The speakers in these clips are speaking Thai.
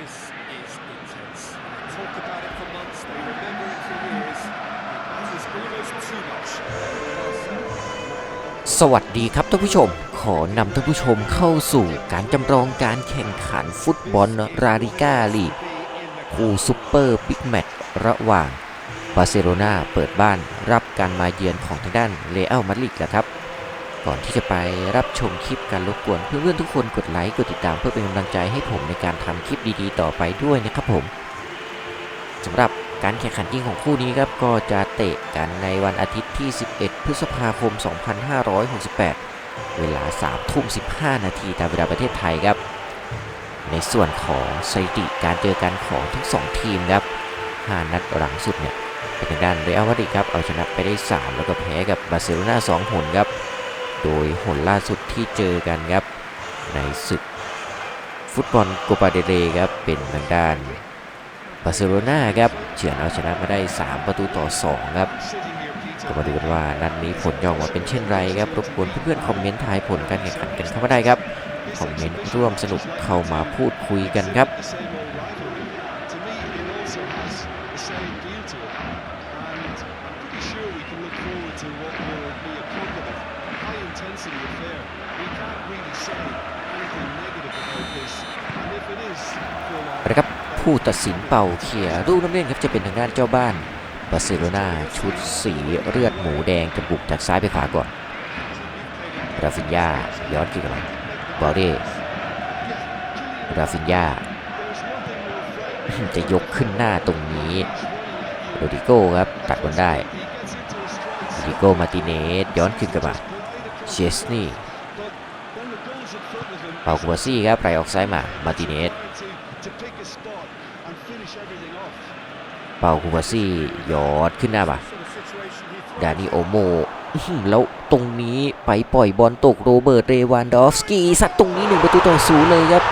This is intense. Talk about it for months, they remember it for years. It matters almost too much. สวัสดีครับท่านผู้ชม ขอนำท่านผู้ชมเข้าสู่การจำลองการแข่งขันฟุตบอลราลิก้าลีกคู่ซูเปอร์บิ๊กแมตช์ระหว่างบาร์เซโลนาเปิดบ้านรับการมาเยือนของทางด้านเรอัลมาดริดครับ ก่อนที่จะไปรับชมคลิปการรบกวนเพื่อนๆทุกคนกดไลค์กดติดตามเพื่อเป็นกำลังใจให้ผมในการทำคลิปดีๆ ต่อไปด้วยนะครับผมสำหรับการแข่งขันจริงของคู่นี้ครับก็จะเตะกันในวันอาทิตย์ที่ 11 พฤษภาคม 2568 เวลา 3 ทุ่ม 15 นาทีตามเวลาประเทศไทยครับ ในส่วนของสถิติการเจอกันของทั้ง 2 ทีมครับ5นัดหลังสุดเนี่ยเป็นทางด้านเรอัลมาดริดครับเอาชนะไปได้ 3 แล้วก็แพ้กับบาร์เซโลนา2หนครับ โดยหนล่าสุดที่เจอกันครับ ในศึก ฟุตบอลโกปาเดเรครับ เป็นทางด้านบาร์เซโลนาครับเฉือนเอาชนะมาได้ 3 ประตูต่อ 2 ครับก็มาดูกันว่านัดนนี้ผลจะอกมาเป็นเช่นไรครับ รบกวนเพื่อนๆคอมเมนต์ทายผลการแข่งขันกันเข้ามาได้ครับ คอมเมนต์ร่วมสนุกเข้ามาพูดคุยกันครับ The same old rivalry. To me, it also has the same feel to it. And I'm pretty sure we can look forward to what will be a combative, high-intensity affair. We can't really say anything negative about this. And if it is full on, นะครับผู้ตัดสินเป่าเขี่ยรูปน้ำเล่นครับจะเป็นทางด้านเจ้าบ้านบาร์เซโลนาชุดสีเลือดหมูแดงจะบุกจากซ้ายไปขวาก่อนราฟินยาย้อนขึ้นกลับมาบอเร่ราฟินยาจะยกขึ้นหน้าตรงนี้โรดิโก้ครับตัดบอลได้โรดิโก้มาร์ติเนสย้อนขึ้นกลับมา เชสนี่เป่าคูบาซี่ครับไหลออกซ้ายมา มาติเนสเป่าคูบาซี่ยอดขึ้นหน้ามาดานิโอโมแล้วตรงนี้ไปปล่อยบอลตกโรเบิร์ต เรวานดอฟสกี้ซัดตรงนี้หนึ่งประตูต่อศูนย์เลยครับ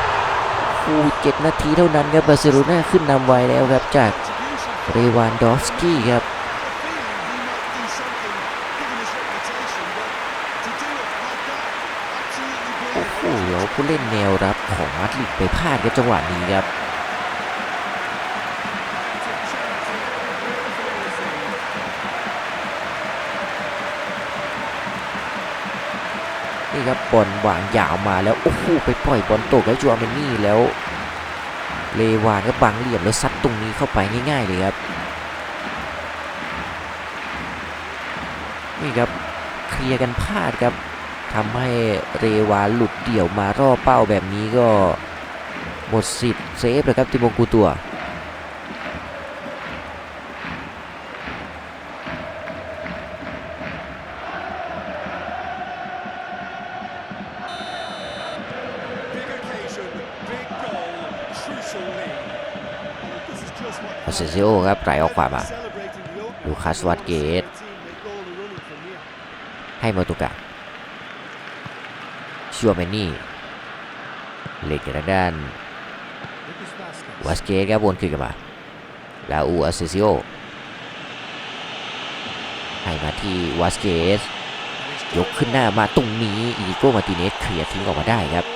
คูเจ็ดนาทีเท่านั้นครับบาร์เซโลนาขึ้นนำไวแล้วครับจากเรวานดอฟสกี้ครับ ผู้เล่นแนวรับของมาดริดไปพลาดครับจังหวะนี้ครับนี่ครับบอลวางยาวมาแล้วโอ้โหไปปล่อยบอลตกแล้วจูอาเมนนี่แล้ว เลวานก็บังเหลี่ยมแล้วซัดตรงนี้เข้าไปง่าย ๆ เลยครับนี่ครับเคลียร์กันพลาดครับ ทำให้เรวานหลุดเดี่ยวมารอบเป้าแบบนี้ก็หมดสิทธิ์เซฟเลยครับติโมกูตัว Big occasion, big goal, crucial lead. This is just what อาเซซิโอครับไหลออกขวามา celebrating the opening ลูคัสวัตเกต team make all the running from here. ให้มาตุกะ ชัวเมนี่เล็กจากด้านวัสเกตครับวนขึ้นกันมาลาอูอาเซซิโอให้มาที่วัสเกสยกขึ้นหน้ามาตรงนี้อีโก้มาติเนสเคลียร์ทิ้งออกมาได้ครับ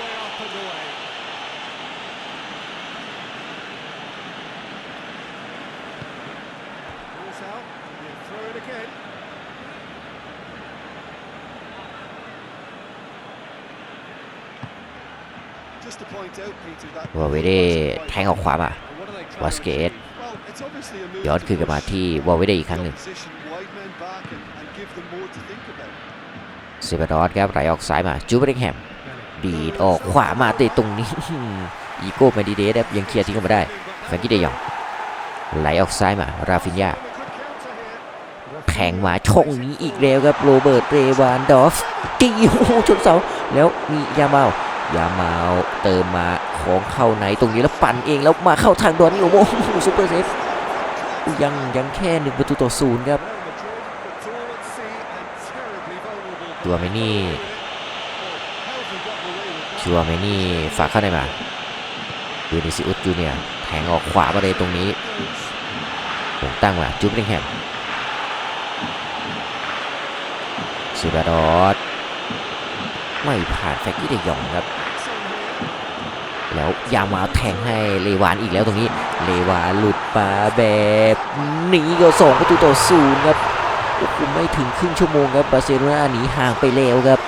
Just to point out, Peter, that วาเวเดแทงออกขวามา And what are they trying to Vasquez. achieve? Well, it's obviously a move ย้อน to คืนกลับมาที่วอลเวเดอีกครั้งหนึ่ง position wide men back and, and give them more to think about. เซบาดอสครับไหลออกซ้ายมาจูเบริงแฮมดีดออกขวามาเตะตรงนี้อีโก้มาดีเดสครับยังเคลียร์ทิ้งออกมาได้แฟรงกี้เดยองไหลออกซ้ายมาราฟินยาแทงมาช่องนี้อีกแล้วครับโรเบิร์ตเรวานดอฟสกี้โอ้โหชนเสาแล้วมียาเมา ยามาเติมมาของเข้าในตรงนี้แล้วปั่นเองแล้วมาเข้าทางดอนนี่โอ้โหซูเปอร์เซฟยังยังแค่หนึ่งประตูต่อศูนย์ครับ Real Madrid, the tall at sea and terribly vulnerable. ชัวเมนี่ชัวเมนี่ฝากเข้าในมาวินิซิอุสจูเนียแทงออกขวามาเลยตรงนี้ผมตั้งมาจูเบริงแฮมซิบาดอส ไม่ผ่านแฟรงกี้เดยองครับ แล้วยามาแทงให้เลวานอีกแล้วตรงนี้ เลวานหลุดมาแบบนี้ก็สองประตูต่อศูนย์ครับโอ้โหไม่ถึงครึ่งชั่วโมงครับบาร์เซโลนาหนีห่างไปแล้วครับ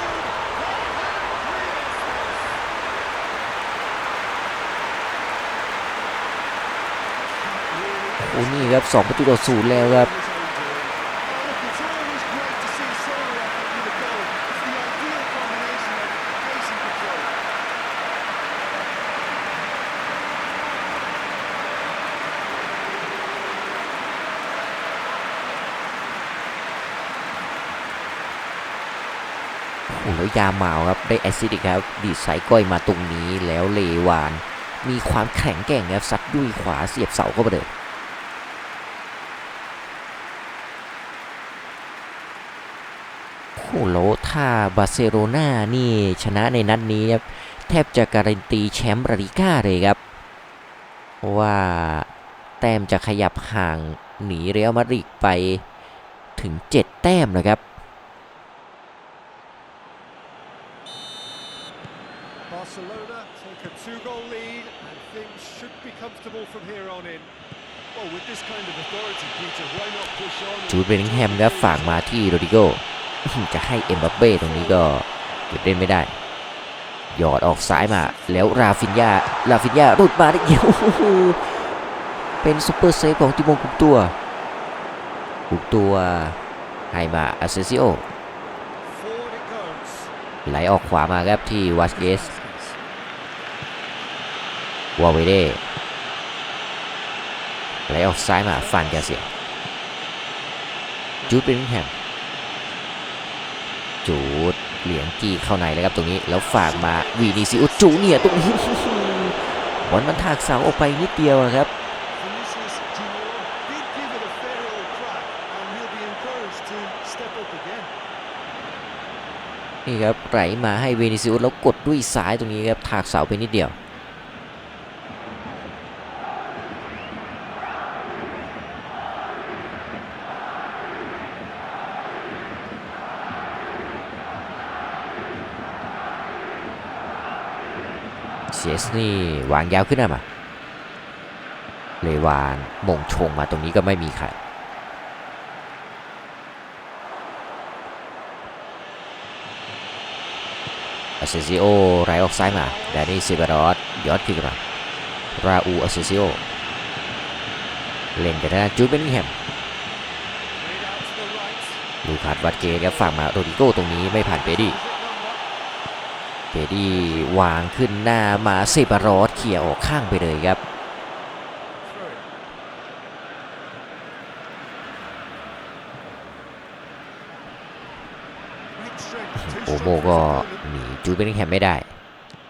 โอ้นี่ครับ2ประตูต่อศูนย์แล้วครับ โอ้โหแล้วยาเมาครับได้แอซิดอีกครับดีดสายก้อยมาตรงนี้แล้วเลวาน มีความแข็งแกร่งครับซัดด้วยขวาเสียบเสาเข้าไปเลยโอ้โหแล้วถ้าบาร์เซโลนานี่ชนะในนัดนี้ครับแทบจะการันตีแชมป์ลาลิก้าเลยครับว่าแต้มจะขยับห่างหนีเรอัลมาดริดไปถึง 7 แต้มนะครับ รูดเบลลิงแฮมครับฝากมาที่โรดิโกจะให้เอ็มบัปเป้ตรงนี้ก็เก็บเล่นไม่ได้ หยอดออกซ้ายมาแล้วราฟินยาราฟินยาหลุดมาได้เดียวโอ้โหเป็นซุปเปอร์เซฟของติโมกุกตัวกุกตัวให้มาอาเซซิโอไหลออกขวามาครับที่วาสเกสวาเวเดไหลออกซ้ายมาฟานกาเซีย จูดเบลลิงแฮมจูดเหลียงจีเข้าในเลยครับตรงนี้แล้วฝากมาวีนิซิอุสจูเนียตรงนี้บอลมันถากเสาออกไปนิดเดียวครับนี่ครับไหลมาให้วีนิซิอุสแล้วกดด้วยซ้ายตรงนี้ครับถากเสาไปนิดเดียว เสนี่วางยาวขึ้นมาเลวานมงชงมาตรงนี้ก็ไม่มีใครอาเซซิโอไหลออกซ้ายมาแดนนี่ซิเบรอสยอดขึ้นมาราอูอาเซซิโอเล่นกันนะจูเบนนิแฮมลูคาดวัดเกตครับฝั่งมาโรดิโก้ตรงนี้ไม่ผ่านเปดี้ เปดี้วางขึ้นหน้ามาเซบารอสเขี่ยออกข้างไปเลยครับ โอโมก็หนีจูเบนนิแฮมไม่ได้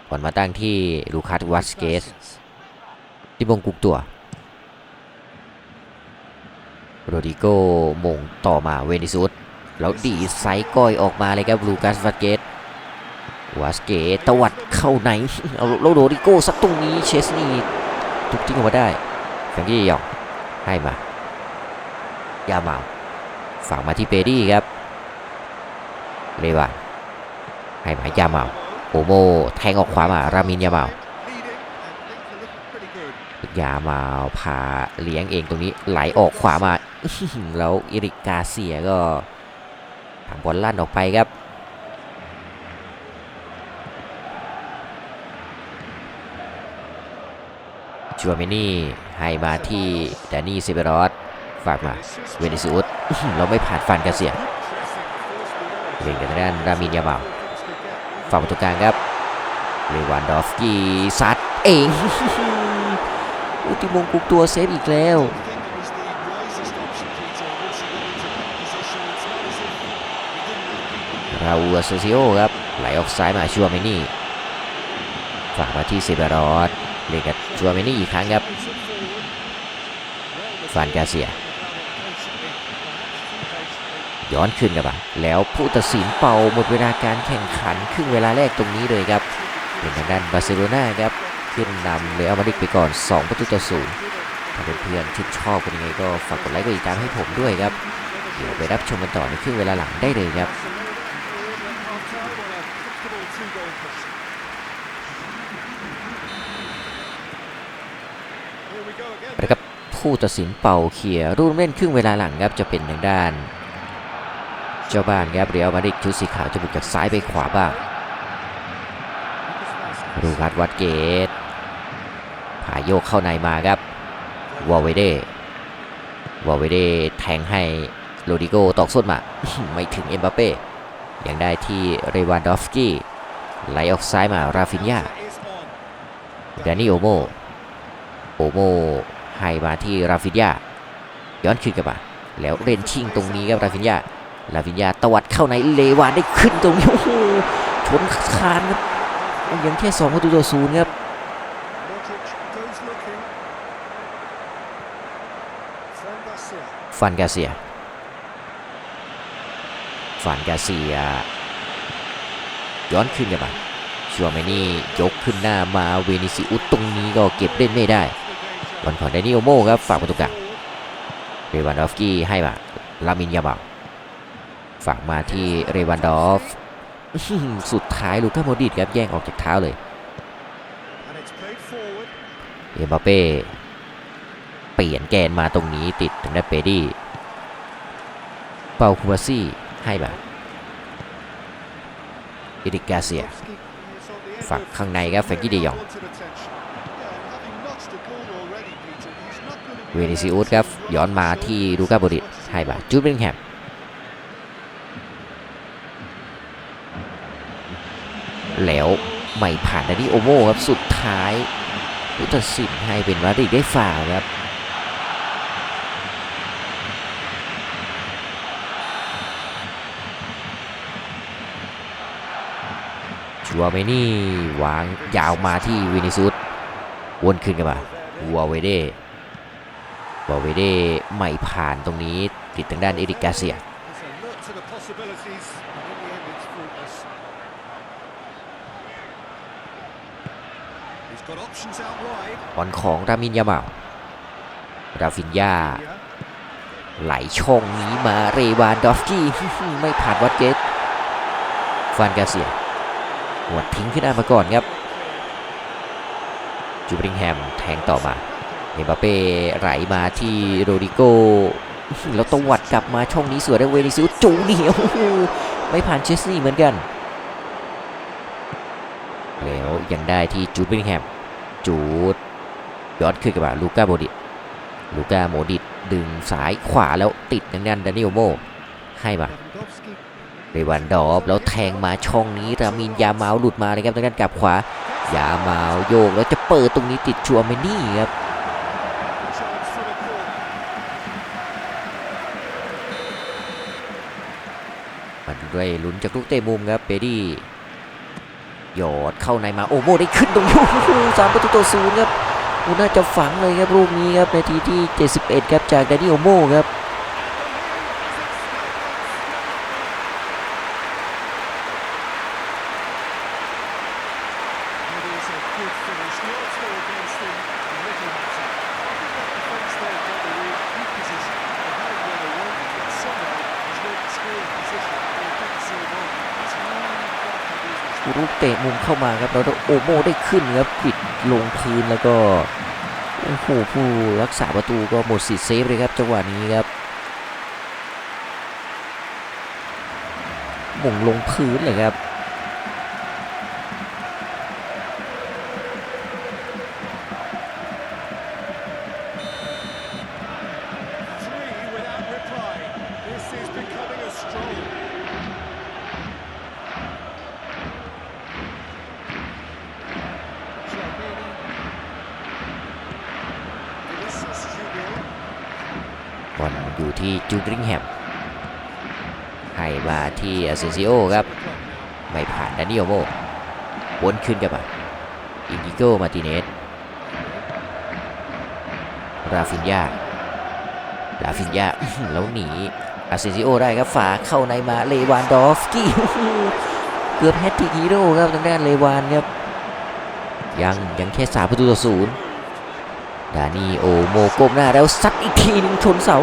บอลมาตั้งที่ลูคัสวัสเกสที่บงกุกตัว โรดิโกมงต่อมาเวนิซุสแล้วดีไซก้อยออกมาเลยครับลูกัสวัสเกส วัสเกสตวัดเข้าในเอาแล้วโรดิโกซัดตรงนี้เชสนี่ทุกทิ้งออกมาได้แฟงกี้ยองให้มายาเมาฝากมาที่เปดี้ครับเลวานให้มายาเมาโอโมแทงออกขวามารามินยาเมายามาพาเลี้ยงเองตรงนี้ไหลออกขวามาแล้วอิริกาเซียก็ทำบอลลั่นออกไปครับ ชัวเมนี่ให้มาที่แดนนี่เซเบรอสฝากมาเวนิซูสเราไม่ผ่านฟันกาเซียเล่นกันด้านรามินยาเมาฝั่งประตูกลางครับเลวานดอฟกี้ซัดเองอุติมงกุกตัวเซฟอีกแล้วราอูอาเซซิโอครับไหลออกซ้ายมาชัวเมนี่ฝากมาที่เซเบรอส เล่นกับชัวเมนี่อีกครั้งครับฟานกาเซีย ย้อนขึ้นกับแล้วผู้ตัดสินเป่าหมดเวลาการแข่งขันครึ่งเวลาแรกตรงนี้เลยครับ เป็นทางด้านบาร์เซโลนาครับ ขึ้นนำเรอัลมาดริดไปก่อน 2 ประตูต่อศูนย์ถ้าเพื่อนๆชื่นชอบกันยังไงก็ฝากกดไลค์กดติดตามให้ผมด้วยครับ เดี๋ยวไปรับชมกันต่อในครึ่งเวลาหลังได้เลยครับ ผู้ตัดสินเป่าเขียรุ่นเล่นครึ่งเวลาหลังครับจะเป็นทางด้าน เจ้าบ้านครับเรียวมาริดชุดสีขาวจะบุกจากซ้ายไปขวาบ้างดูคัดวัดเกตผาโยกเข้าในมาครับวอลเวเดวอลเวเดแทงให้โรดิโกตอกส้นมา ไม่ถึงเอ็มบัปเป้ยังได้ที่เรวานดอฟสกี้ไหลออกซ้ายมาราฟินยาแดนนี่โอโมโอโม ให้มาที่ราฟินยาย้อนคืนกลับมาแล้วเล่นชิงตรงนี้ครับราฟินยาราฟินยาตวัดเข้าในเลวานได้ขึ้นตรงนี้โอ้โหชนคานครับยังแค่2ประตูต่อศูนย์ครับฟันกาเซียฟันกาเซีย ย้อนขึ้นกลับมาชัวเมนี่ยกขึ้นหน้ามาเวนิซิอุสตรงนี้ก็เก็บเล่นไม่ได้ บอลของแดนนี่โอโมครับฝากประตูกลางเรวันดอฟกี้ให้มาลามินยาบัลฝากมาที่เรวันดอฟสุดท้ายลูก้าโมดิดครับแย่งออกจากเท้าเลยเอ็มบัปเป้เปลี่ยนแกนมาตรงนี้ติดถึงได้เปดี้เปาคูบาซี่ให้มาอิริกาเซีย ฝักข้างในครับแฟงกี้เดยอง เวนิซิอุสครับย้อนมาที่ลูกาโมดริดให้มาจูดเบลลิงแฮมแล้วไม่ผ่านดานิโอโมครับสุดท้ายผู้ตัดสินให้เป็นมาดริดได้ฝ่าครับชัวเมนี่วางยาวมาที่วินิซุสวนขึ้นกันมาวาเวเด วาเวเดไม่ผ่านตรงนี้ติดทางด้านเอริกาเซียบอลของรามินยามาราฟินยาไหลช่องนี้มาเรวานดอฟกี้ไม่ผ่านวัดเกตฟานกาเซียหวดทิ้งขึ้นหน้ามาก่อนครับจูบริงแฮมแทงต่อมา เอ็มบัปเป้ไหลมาที่โรดิโกแล้วตวัดกลับมาช่องนี้สวยได้เวนิซิอุสจูเหนียวไม่ผ่านเชสนี่เหมือนกัน แล้วยังได้ที่จูดบริงแฮมจูดย้อนขึ้นกับลูก้าโมดิตลูก้าโมดิตดึงซ้ายขวาแล้วติดทางด้านดานิโอโมให้มาเรวันดอฟแล้วแทงมาช่องนี้รามินยาเมาหลุดมาเลยครับทางด้านกลับขวา ยาเมาโยกแล้วจะเปิดตรงนี้ติดชัวเมนี่ครับ chance for the corner. มัน ด้วยลุ้นจากลูกเตะมุมครับเบดี้หยอดเข้าในมาโอโมได้ขึ้นตรงนี้โอ้โหสามประตูต่อศูนย์ครับน่าจะฝังเลยครับลูกนี้ครับนาทีที่ 71 ครับจากแดนนี่โอโมครับ ลูกเตะมุมเข้ามาครับแล้วโอโมได้ขึ้นครับปิดลงพื้นแล้วก็โอ้โหผู้รักษาประตูก็หมดสิทธิ์เซฟเลยครับจังหวะนี้ครับหม่งลงพื้นเลยครับ Three without reply. This is becoming a strong. Tchouaméni. Vinicius Junior. บอลอยู่ ที่จูดริงแฮมให้มาที่อาเซนซิโอครับ ไม่ผ่านดานิโอโมวนขึ้นกับอินดิโกมาติเนสราฟินยาราฟินยาแล้วหนีอาเซนซิโอได้ครับฝาเข้าในมาเลวานดอฟกี้เกือบแฮตติกฮีโร่ครับทางด้านเลวานครับยังยังแค่สามประตูต่อศูนย์ดานีโอโมก้มหน้าแล้วซัดอีกทีหนึงชนเสา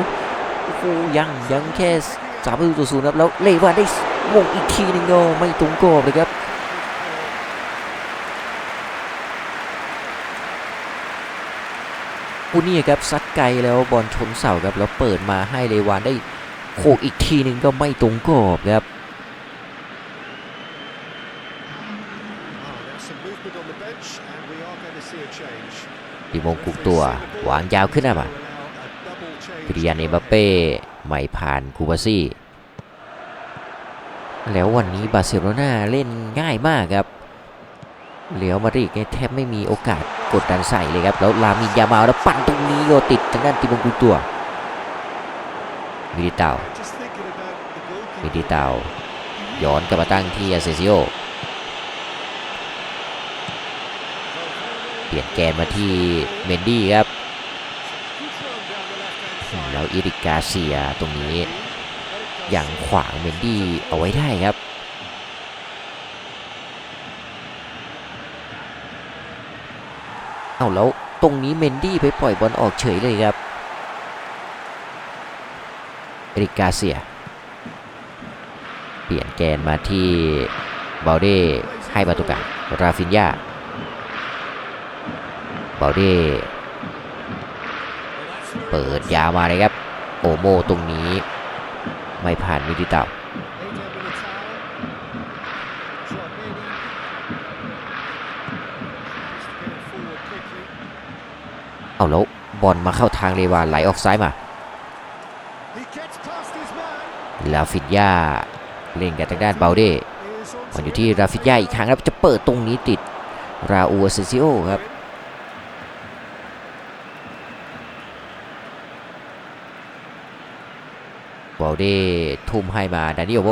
โอ้โหยังยังแค่สามประตูต่อศูนย์ครับแล้วเลวานได้มงอีกทีหนึงก็ไม่ตรงกรอบเลยครับ Good อุนี่ครับซัดไกลแล้วบอลชนเสาครับแล้วเปิดมาให้เลวานได้โขกอีกทีหนึ่งก็ไม่ตรงกรอบครับ Oh, there's some movement on the bench, and we are going to see a change. ดิโมงกุกตัววางยาวขึ้นนะมา กิริยานเอมบัเป้ไม่ผ่านคูบาซี่ แล้ววันนี้บาร์เซโลนาเล่นง่ายมากครับเหลียวมาริดเนี่ยแทบไม่มีโอกาสกดดันใส่เลยครับ แล้วลามินยามาลแล้วปั่นตรงนี้โยติดทางด้านติโมงกุกตัวมิดิเตา Just thinking about the goalkeeper. มิดิเตาย้อนกลับมาตั้งที่อาเซซิโอเปลี่ยนแกนมาที่เมนดี้ครับ แล้วอิริกกาเซียตรงนี้ยังขวางเมนดี้เอาไว้ได้ครับ เอาแล้วตรงนี้เมนดี้ไปปล่อยบอลออกเฉยเลยครับเอริกกาเซีย เปลี่ยนแกนมาที่บาเด้ให้ประตูกลางราฟินยาบาเด้ เปิดยาวมาเลยครับ โอโมตรงนี้ ไม่ผ่านมิดิเตา Ade with a towel. Chouameni. Just to get it forward quickly. เอาแล้วบอลมาเข้าทางเลวานไหลออกซ้ายมาลาฟินยาเล่นกับทางด้านเบาเด้บอลอยู่ที่ราฟินยาอีกครั้งครับจะเปิดตรงนี้ติดราอูอาเซซิโอครับ บาเด้ทุ่มให้มาดานิโอโบ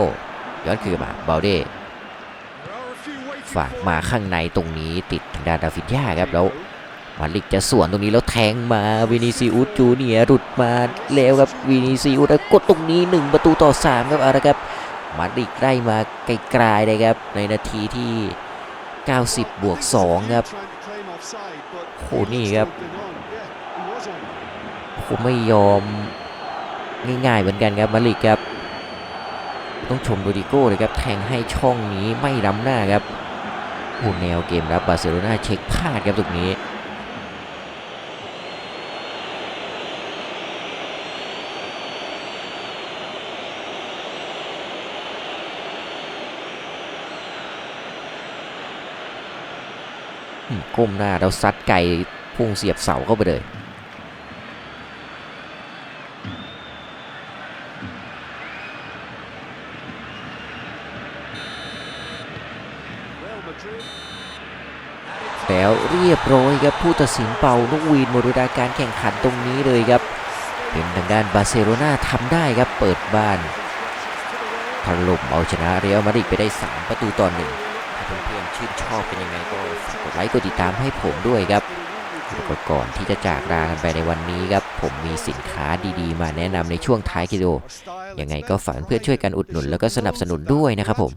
ย้อนคืนมาเบาเด้ฝากมาข้างในตรงนี้ติดทางด้านราฟินยาครับแล้วมาลิกจะสวนตรงนี้แล้วแทงมาวินิซิอุสจูเนียร์หลุดมาแล้วครับวินิซิอุสกดตรงนี้ 1 ประตูต่อ 3 ครับเอาละครับมาลิกได้มาไกลๆเลยครับ ในนาทีที่ 90 บวก 2 ครับโหนี่ครับผมไม่ยอม ง่าย ๆ เหมือนกันครับมาลิกครับ ต้องชมโรดิโก้เลยครับแทงให้ช่องนี้ไม่ล้ำหน้าครับโอ้แนวเกมรับบาร์เซโลนาเช็คพลาดครับตรงนี้ก้มหน้าแล้วซัดไก่พุ่งเสียบเสาเข้าไปเลย แล้วเรียบร้อยครับผู้ตัดสินเป่านกหวีดหมดเวลาการแข่งขันตรงนี้เลยครับเป็นทางด้านบาร์เซโลนาทำได้ครับเปิดบ้านถล่มเอาชนะเรอัลมาดริดไปได้ 3 ประตูต่อหนึ่งถ้าเพื่อนๆชื่นชอบเป็นยังไงก็ฝากกดไลค์กดติดตามให้ผมด้วยครับก,ก่อนที่จะจากลากันไปในวันนี้ครับ ผมมีสินค้าดีๆ มาแนะนำในช่วงท้ายคลิปวิดีโอยังไงก็ฝากเพื่อนช่วยกันอุดหนุนแล้วก็สนับสนุนด้วยนะครับผม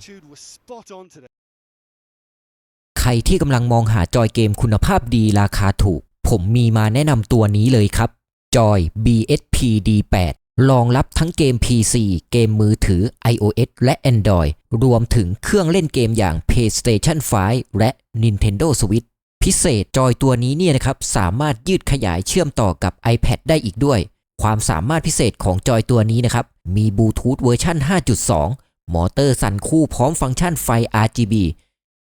รที่กำลังมองหาจอยเกมคุณภาพดีราคาถูก ผมมีมาแนะนำตัวนี้เลยครับ จอย BSP D8 รองรับทั้งเกม PC เกมมือถือ iOS และ Android รวมถึงเครื่องเล่นเกมอย่าง PlayStation 5 และ Nintendo Switch พิเศษจอยตัวนี้เนี่ยนะครับสามารถยืดขยายเชื่อมต่อกับ iPad ได้อีกด้วย ความสามารถพิเศษของจอยตัวนี้นะครับ มีบลูทูธเวอร์ชัน5.2 มอเตอร์สั่นคู่พร้อมฟังก์ชันไฟ RGB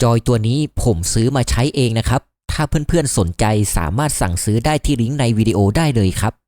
จอยตัวนี้ผมซื้อมาใช้เองนะครับ ถ้าเพื่อนๆสนใจสามารถสั่งซื้อได้ที่ลิงก์ในวิดีโอได้เลยครับ